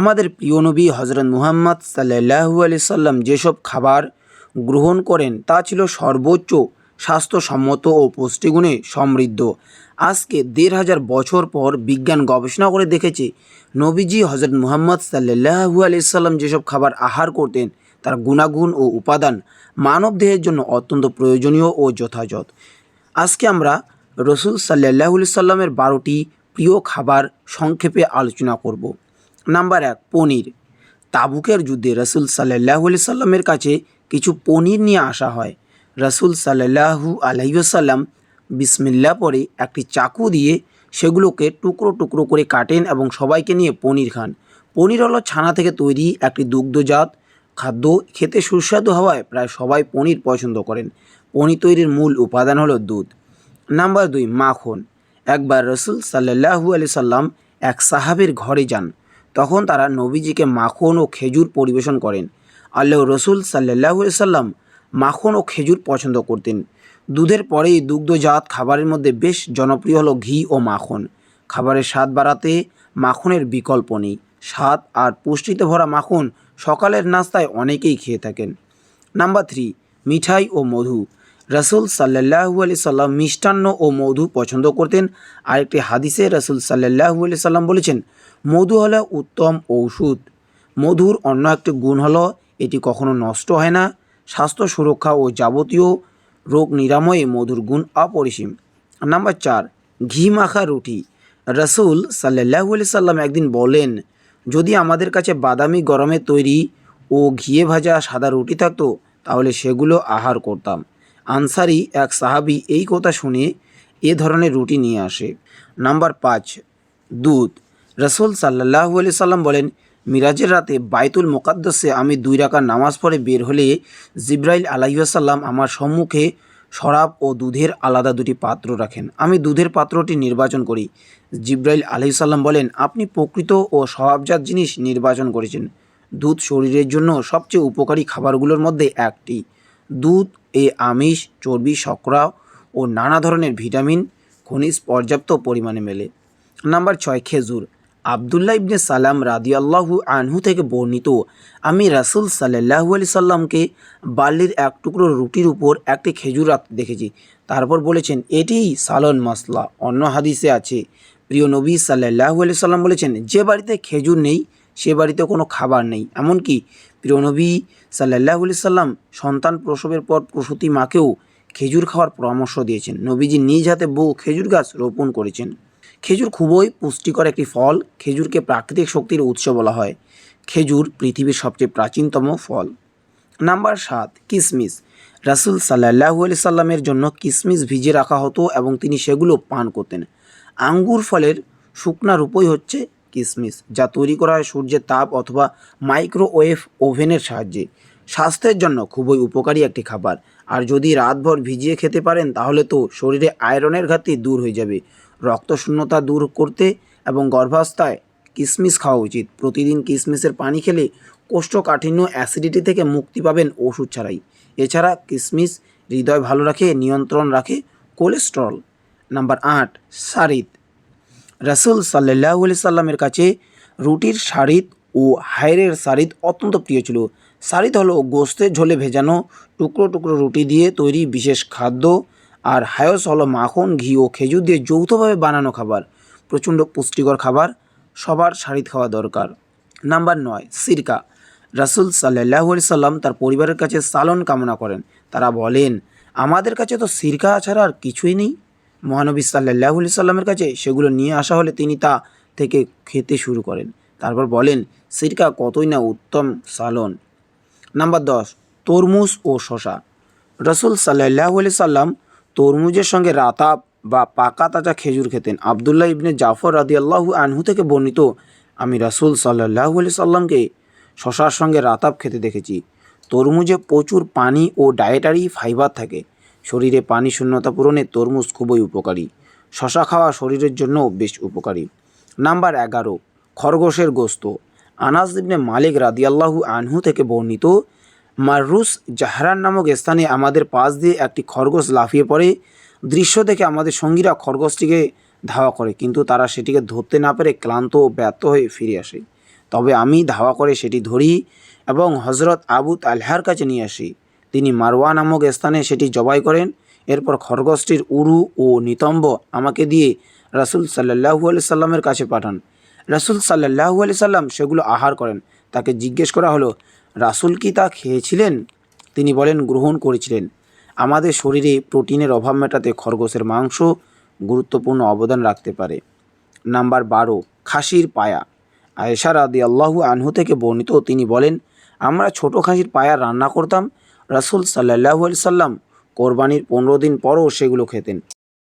আমাদের প্রিয় নবী হজরত মুহাম্মদ সাল্লাহু আলি সাল্লাম যেসব খাবার গ্রহণ করেন, তা ছিল সর্বোচ্চ স্বাস্থ্যসম্মত ও পুষ্টিগুণে সমৃদ্ধ। আজকে দেড় হাজার বছর পর বিজ্ঞান গবেষণা করে দেখেছে, নবীজি হজরত মুহাম্মদ সাল্লাহু আলি সাল্লাম যেসব খাবার আহার করতেন, তার গুণাগুণ ও উপাদান মানব দেহের জন্য অত্যন্ত প্রয়োজনীয় ও যথাযথ। আজকে আমরা রসুল সাল্লাহ সাল্লামের বারোটি প্রিয় খাবার সংক্ষেপে আলোচনা করব। নাম্বার এক, পনির। তাবুকের যুদ্ধে রসুল সাল্লাহ সাল্লামের কাছে কিছু পনির নিয়ে আসা হয়। রসুল সাল্লাহু আলহিসাল্লাম বিসমিল্লা পরে একটি চাকু দিয়ে সেগুলোকে টুকরো টুকরো করে কাটেন এবং সবাইকে নিয়ে পনির খান। পনির হলো ছানা থেকে তৈরি একটি দুগ্ধজাত খাদ্য। খেতে সুস্বাদু হওয়ায় প্রায় সবাই পনির পছন্দ করেন। পনির তৈরির মূল উপাদান হলো দুধ। নাম্বার দুই, মাখন। একবার রসুল সাল্লাহু আলি সাল্লাম এক সাহাবের ঘরে যান। তখন তারা নবীজিকে মাখন ও খেজুর পরিবেশন করেন। আল্লাহ রসুল সাল্লাহু সাল্লাম মাখন ও খেজুর পছন্দ করতেন। দুধের পরেই দুগ্ধজাত খাবারের মধ্যে বেশ জনপ্রিয় হলো ঘি ও মাখন। খাবারের স্বাদ বাড়াতে মাখনের বিকল্প নেই। স্বাদ আর পুষ্টিতে ভরা মাখন সকালের নাস্তায় অনেকেই খেয়ে থাকেন। নাম্বার থ্রি, মিঠাই ও মধু। রসুল সাল্লাহু আলি সাল্লাম মিষ্টান্ন ও মধু পছন্দ করতেন। আরেকটি হাদিসে রসুল সাল্লাহু আলি সাল্লাম বলেছেন মধু হলো উত্তম ঔষধ। মধুর অন্য একটি গুণ হলো, এটি কখনো নষ্ট হয় না। স্বাস্থ্য সুরক্ষা ও যাবতীয় রোগ নিরাময়ে মধুর গুণ অপরিসীম। নাম্বার চার, ঘি মাখা রুটি। রসুল সাল্লাহু সাল্লাম একদিন বলেন, যদি আমাদের কাছে বাদামি গরমে তৈরি ও ঘিয়ে ভাজা সাদা রুটি থাকতো, তাহলে সেগুলো আহার করতাম। আনসারি এক সাহাবি এই কথা শুনে এ ধরনের রুটি নিয়ে আসে। নাম্বার পাঁচ, দুধ। রসুল সাল্লাহু আলি সাল্লাম বলেন, মিরাজের রাতে বাইতুল মোকাদ্দসে আমি দুই রাকার নামাজ পড়ে বের হলে জিব্রাইল আলাইসাল্লাম আমার সম্মুখে শরাব ও দুধের আলাদা দুটি পাত্র রাখেন। আমি দুধের পাত্রটি নির্বাচন করি। জিব্রাইল আলাইসাল্লাম বলেন, আপনি প্রকৃত ও স্বভাবজাত জিনিস নির্বাচন করেছেন। দুধ শরীরের জন্য সবচেয়ে উপকারী খাবারগুলোর মধ্যে একটি। দুধ এ আমিষ, চর্বি, শর্করা ও নানা ধরনের ভিটামিন, খনিজ পর্যাপ্ত পরিমাণে মেলে। নাম্বার ছয়, খেজুর। আবদুল্লাহ ইবনে সালাম রাদিয়াল্লাহু আনহু থেকে বর্ণিত, আমি রাসুল সাল্লাহু আলি সাল্লামকে বাল্লির এক টুকরো রুটির উপর একটি খেজুর রাখতে দেখেছি। তারপর বলেছেন এটিই সালন মশলা অন্য হাদিসে আছে, প্রিয় নবী সাল্লাহু আলি সাল্লাম বলেছেন, যে বাড়িতে খেজুর নেই, সে বাড়িতে কোনো খাবার নেই। এমনকি প্রিয় নবী সাল্লাহ আলি সাল্লাম সন্তান প্রসবের পর প্রসূতি মাকেও খেজুর খাওয়ার পরামর্শ দিয়েছেন। নবীজি নিজ হাতে বউ খেজুর গাছ রোপণ করেছেন। খেজুর খুবই পুষ্টিকর একটি ফল। খেজুরকে প্রাকৃতিক শক্তির উৎস বলা হয়। খেজুর পৃথিবীর সবচেয়ে প্রাচীনতম ফল। নাম্বার সাত, কিসমিস। রাসুল সাল্লাহু আলি সাল্লামের জন্য কিসমিস ভিজিয়ে রাখা হতো এবং তিনি সেগুলো পান করতেন। আঙ্গুর ফলের শুকনা রূপই হচ্ছে কিসমিস, যা তৈরি করা হয় সূর্যের তাপ অথবা মাইক্রোওয়েভ ওভেনের সাহায্যে। স্বাস্থ্যের জন্য খুবই উপকারী একটি খাবার। আর যদি রাতভর ভিজিয়ে খেতে পারেন, তাহলে তো শরীরে আয়রনের ঘাটতি দূর হয়ে যাবে। রক্তশূন্যতা দূর করতে এবং গর্ভাবস্থায় কিশমিশ খাওয়া উচিত। প্রতিদিন কিশমিশের পানি খেলে কোষ্ঠকাঠিন্য অ্যাসিডিটি থেকে মুক্তি পাবেন ওষুধ ছাড়াই। এছাড়া কিশমিশ হৃদয় ভালো রাখে, নিয়ন্ত্রণ রাখে, কোলেস্ট্রল। নাম্বার আট সারিদ রাসুল সাল্লাহ সাল্লামের কাছে রুটির সারিদ ও হায়রের সারিদ অত্যন্ত প্রিয় ছিল। সারিদ হলো গোস্তের ঝোলে ভেজানো টুকরো টুকরো রুটি দিয়ে তৈরি বিশেষ খাদ্য আর হায়স হলো মাখন, ঘি ও খেজুর দিয়ে যৌথভাবে বানানো খাবার। প্রচণ্ড পুষ্টিকর খাবার, সবার সারিদ খাওয়া দরকার। নাম্বার নয়, সিরকা। রাসুল সাল্লাহ সাল্লাম তার পরিবারের কাছে সালন কামনা করেন। তারা বলেন, আমাদের কাছে তো সিরকা ছাড়া আর কিছুই নেই। মহানবী সাল্লাহ সাল্লামের কাছে সেগুলো নিয়ে আসা হলে তিনি তা থেকে খেতে শুরু করেন। তারপর বলেন, সিরকা কতই না উত্তম সালন। নাম্বার দশ, তরমুজ ও শশা রসুল সাল্লাহ সাল্লাম তরমুজের সঙ্গে রাতাব বা পাকা তাজা খেজুর খেতেন। আবদুল্লাহ ইবনে জাফর রাদি আল্লাহু আনহু থেকে বর্ণিত, আমি রাসুল সাল্লাহ আলি সাল্লামকে শশার সঙ্গে রাতাব খেতে দেখেছি। তরমুজে প্রচুর পানি ও ডায়েটারি ফাইবার থাকে। শরীরে পানি শূন্যতা পূরণে তরমুজ খুবই উপকারী। শশা খাওয়া শরীরের জন্য বেশ উপকারী। নাম্বার এগারো, খরগোশের গোস্ত। আনাস ইবনে মালিক রাদিয়াল্লাহু আনহু থেকে বর্ণিত মাররুস জাহরান নামক স্থানে আমাদের পাশ দিয়ে একটি খরগোশ লাফিয়ে পড়ে। দৃশ্য দেখে আমাদের সঙ্গীরা খরগোশটিকে ধাওয়া করে, কিন্তু তারা সেটিকে ধরতে না পেরে ক্লান্ত ও ব্যর্থ হয়ে ফিরে আসে। তবে আমি ধাওয়া করে সেটি ধরি এবং হজরত আবু তালহার কাছে নিয়ে আসি। তিনি মারওয়া নামক স্থানে সেটি জবাই করেন। এরপর খরগোশটির উরু ও নিতম্ব আমাকে দিয়ে রাসুল সাল্লাহু আলি সাল্লামের কাছে পাঠান। রাসুল সাল্লাহু আলি সাল্লাম সেগুলো আহার করেন। তাকে জিজ্ঞেস করা হলো রাসুল কি তা খেয়েছিলেন? তিনি বলেন, গ্রহণ করেছিলেন। আমাদের শরীরে প্রোটিনের অভাব মেটাতে খরগোশের মাংস গুরুত্বপূর্ণ অবদান রাখতে পারে। নাম্বার বারো, খাসির পায়া। আয়েশা রাদি আল্লাহু আনহু থেকে বর্ণিত, তিনি বলেন, আমরা ছোট খাসির পায়া রান্না করতাম। রাসুল সাল্লাহু সাল্লাম কোরবানির পনেরো দিন পরও সেগুলো খেতেন।